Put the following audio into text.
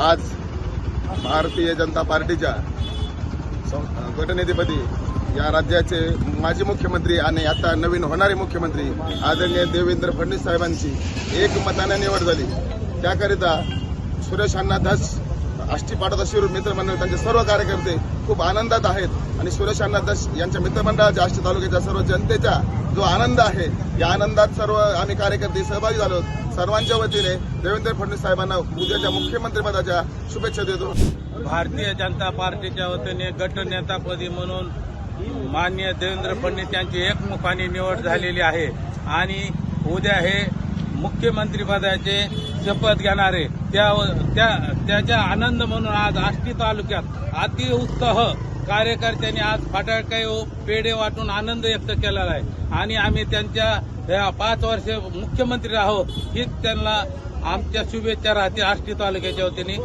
आज भारतीय जनता पार्टीच्या गटनेतेपदी या राज्याचे माजी मुख्यमंत्री आणि आता नवीन होणारे मुख्यमंत्री आदरणीय देवेंद्र फडणवीस साहेबांची एकमताने निवड झाली. त्याकरिता सुरेश अण्णा दास आष्टी पाडता शिरूर मित्रमंडळ त्यांचे सर्व कार्यकर्ते खूप आनंदात आहेत. आणि सुरेश अण्णा यांच्या मित्रमंडळाच्या आष्टी तालुक्याच्या सर्व जनतेचा जो आनंद आहे या आनंदात सर्व आम्ही कार्यकर्ते सहभागी झालो. सर्वांच्या वतीने देवेंद्र फडणवीस साहेबांना उद्याच्या मुख्यमंत्रीपदाच्या शुभेच्छा देतो. भारतीय जनता पार्टीच्या वतीने गटनेतापदी म्हणून माननीय देवेंद्र फडणवीस यांची एकमुखाने निवड झालेली आहे. आणि उद्या हे मुख्यमंत्रीपदाचे शपथ घेणारे. त्या त्या आनंद म्हणून आज आष्टी तालुक्यात अति उत्साह कार्यकर्त्यांनी आज फटाके पेढे वाटून आनंद व्यक्त केलेला आहे. आणि आम्ही त्यांच्या या पाच वर्ष मुख्यमंत्री आहोत हीच त्यांना आमच्या शुभेच्छा राहते आष्टी तालुक्याच्या वतीने.